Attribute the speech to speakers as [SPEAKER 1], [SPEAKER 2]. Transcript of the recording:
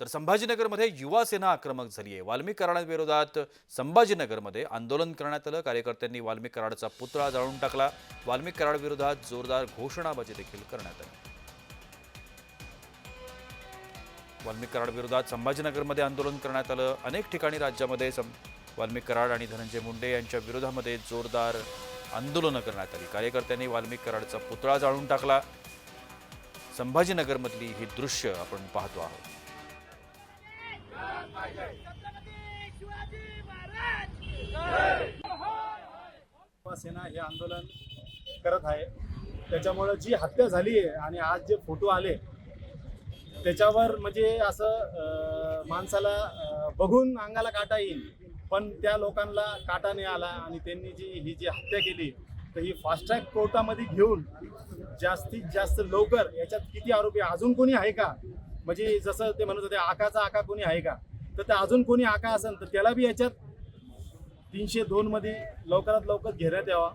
[SPEAKER 1] तर संभाजीनगरमध्ये युवा सेना आक्रमक झाली आहे. वाल्मिक कराडांविरोधात संभाजीनगरमध्ये आंदोलन करण्यात आलं. कार्यकर्त्यांनी वाल्मिक कराडचा पुतळा जाळून टाकला. वाल्मिक कराड विरोधात जोरदार घोषणाबाजी देखील करण्यात आली. वाल्मिक कराडविरोधात संभाजीनगरमध्ये आंदोलन करण्यात आलं. अनेक ठिकाणी राज्यामध्ये सं वाल्मिक कराड आणि धनंजय मुंडे यांच्या विरोधामध्ये जोरदार आंदोलनं करण्यात आली. कार्यकर्त्यांनी वाल्मिक कराडचा पुतळा जाळून टाकला. संभाजीनगरमधली ही दृश्य आपण पाहतो आहोत.
[SPEAKER 2] सेना हे आंदोलन करत आहे. त्याच्यामुळं जी हत्या झाली आहे आणि आज जे फोटो आले त्याच्यावर म्हणजे असं माणसाला बघून अंगाला काटा येईल पण त्या लोकांना काटा नाही आला आणि त्यांनी जी ही जी हत्या केली तर ही फास्ट ट्रॅक कोर्टामध्ये घेऊन जास्तीत जास्त लवकर याच्यात किती आरोपी अजून कोणी आहे का? म्हणजे जसं ते म्हणत होते आकाचा आका कोणी आहे का? तर ते अजून कोणी आका असेल तर त्याला बी याच्यात तीनशे दोनमध्ये लवकरात लवकर घेण्यात यावा.